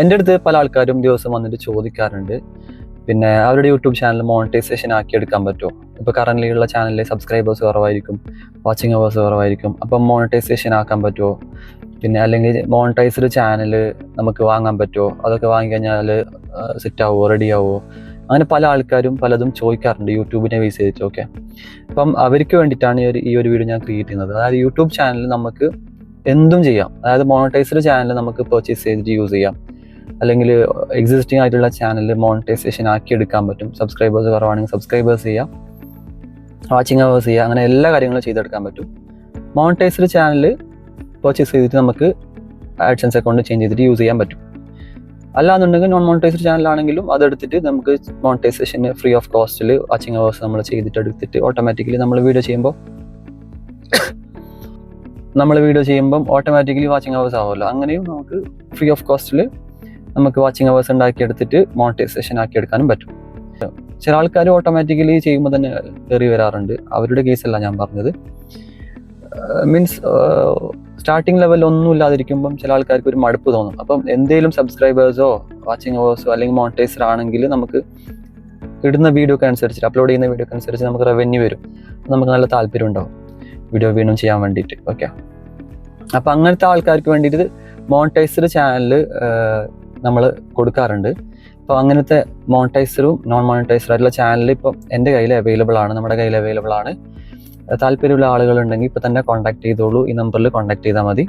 എന്റെ അടുത്ത് പല ആൾക്കാരും ദിവസം വന്നിട്ട് ചോദിക്കാറുണ്ട്. പിന്നെ അവരുടെ യൂട്യൂബ് ചാനൽ മോണിറ്റൈസേഷൻ ആക്കി എടുക്കാൻ പറ്റുമോ? ഇപ്പോൾ കറന്റ് ഉള്ള ചാനലിൽ സബ്സ്ക്രൈബേഴ്സ് കുറവായിരിക്കും വാച്ചിങ് അവേഴ്സ് കുറവായിരിക്കും അപ്പം മോണിറ്റൈസേഷൻ ആക്കാൻ പറ്റുമോ? പിന്നെ അല്ലെങ്കിൽ മോണിറ്റൈസ്ഡ് ചാനൽ നമുക്ക് വാങ്ങാൻ പറ്റുമോ? അതൊക്കെ വാങ്ങിക്കഴിഞ്ഞാൽ സെറ്റ് ആവുമോ റെഡി ആവുമോ അങ്ങനെ പല ആൾക്കാരും പലതും ചോദിക്കാറുണ്ട് യൂട്യൂബിനെ ബേസ് ചെയ്തിട്ട് ഓക്കെ അപ്പം അവർക്ക് വേണ്ടിയിട്ടാണ് ഈ ഒരു ഈ ഒരു വീഡിയോ ഞാൻ ക്രിയേറ്റ് ചെയ്യുന്നത്. അതായത് യൂട്യൂബ് ചാനൽ നമുക്ക് എന്തും ചെയ്യാം. അതായത് മോണിറ്റൈസ്ഡ് ചാനൽ നമുക്ക് പർച്ചേസ് ചെയ്തിട്ട് യൂസ് ചെയ്യാം. അല്ലെങ്കിൽ എക്സിസ്റ്റിംഗ് ആയിട്ടുള്ള ചാനൽ മോണിറ്റൈസേഷൻ ആക്കി എടുക്കാൻ പറ്റും. സബ്സ്ക്രൈബേഴ്സ് കുറവാണെങ്കിൽ സബ്സ്ക്രൈബേഴ്സ് ചെയ്യാം വാച്ചിങ് അവേഴ്സ് ചെയ്യുക. അങ്ങനെ എല്ലാ കാര്യങ്ങളും ചെയ്തെടുക്കാൻ പറ്റും. മോണിറ്റൈസ്ഡ് ചാനൽ പർച്ചേസ് ചെയ്തിട്ട് നമുക്ക് ആഡ്സൻസ് അക്കൗണ്ട് ചേഞ്ച് ചെയ്തിട്ട് യൂസ് ചെയ്യാൻ പറ്റും. അല്ലാന്നുണ്ടെങ്കിൽ നോൺ മോണിറ്റൈസ്ഡ് ചാനലാണെങ്കിലും അതെടുത്തിട്ട് നമുക്ക് മോണിറ്റൈസേഷന് ഫ്രീ ഓഫ് കോസ്റ്റിൽ വാച്ചിങ് അവേഴ്സ് നമ്മൾ ചെയ്തിട്ട് എടുത്തിട്ട് ഓട്ടോമാറ്റിക്കലി നമ്മൾ വീഡിയോ ചെയ്യുമ്പോൾ നമ്മൾ വീഡിയോ ചെയ്യുമ്പം ഓട്ടോമാറ്റിക്കലി വാച്ചിങ് അവേഴ്സ് ആവുമല്ലോ. അങ്ങനെയും നമുക്ക് ഫ്രീ ഓഫ് കോസ്റ്റിൽ നമുക്ക് വാച്ചിങ് അവേഴ്സ് ഉണ്ടാക്കി എടുത്തിട്ട് മോണിറ്റൈസേഷൻ ആക്കി എടുക്കാനും പറ്റും. ചില ആൾക്കാർ ഓട്ടോമാറ്റിക്കലി ചെയ്യുമ്പോൾ തന്നെ കയറി വരാറുണ്ട്. അവരുടെ കേസല്ല ഞാൻ പറഞ്ഞത്. മീൻസ് സ്റ്റാർട്ടിങ് ലെവലിൽ ഒന്നും ഇല്ലാതിരിക്കുമ്പം ചില ആൾക്കാർക്ക് ഒരു മടുപ്പ് തോന്നും. അപ്പം എന്തെങ്കിലും സബ്സ്ക്രൈബേഴ്സോ വാച്ചിങ് അവേഴ്സോ അല്ലെങ്കിൽ മോണിറ്റൈസർ ആണെങ്കിൽ നമുക്ക് ഇടുന്ന വീഡിയോക്ക് അനുസരിച്ച് അപ്ലോഡ് ചെയ്യുന്ന വീഡിയോക്ക് അനുസരിച്ച് നമുക്ക് റവന്യൂ വരും. നമുക്ക് നല്ല താല്പര്യം ഉണ്ടാവും. വീഡിയോ വീണ്ടും ചെയ്യാൻ വേണ്ടിയിട്ട്. ഓക്കെ അപ്പം അങ്ങനത്തെ ആൾക്കാർക്ക് വേണ്ടിയിട്ട് മോണിറ്റൈസ്ഡ് ചാനൽ നമ്മൾ കൊടുക്കാറുണ്ട്. അപ്പോൾ അങ്ങനത്തെ മോണിറ്റൈസറും നോൺ മോണിറ്റൈസറും ആയിട്ടുള്ള ചാനൽ ഇപ്പോൾ എന്റെ കയ്യിൽ അവൈലബിൾ ആണ് നമ്മുടെ കയ്യിൽ അവൈലബിൾ ആണ്. താല്പര്യമുള്ള ആളുകളുണ്ടെങ്കിൽ ഇപ്പോൾ തന്നെ കോൺടാക്ട് ചെയ്തോളൂ ഈ നമ്പറിൽ കോൺടാക്ട് ചെയ്താൽ മതി.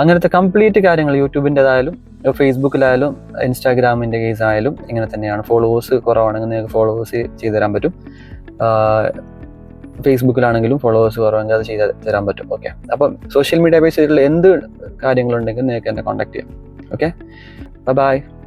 അങ്ങനത്തെ കംപ്ലീറ്റ് കാര്യങ്ങൾ യൂട്യൂബിന്റെതായാലും ഫേസ്ബുക്കിലായാലും ഇൻസ്റ്റാഗ്രാമിന്റെ കേസ് ആയാലും ഇങ്ങനെ തന്നെയാണ്. ഫോളോവേഴ്സ് കുറവാണെങ്കിൽ നിങ്ങൾക്ക് ഫോളോവേഴ്സ് ചെയ്തു തരാൻ പറ്റും. ഫേസ്ബുക്കിലാണെങ്കിലും ഫോളോവേഴ്സ് കുറവെങ്കിൽ അത് ചെയ്ത് തരാൻ പറ്റും. ഓക്കെ അപ്പം സോഷ്യൽ മീഡിയ ബേസ് ചെയ്തിട്ടുള്ള എന്ത് കാര്യങ്ങളുണ്ടെങ്കിൽ നിങ്ങൾക്ക് എന്നെ കോൺടാക്ട് ചെയ്യാം. Okay Bye bye.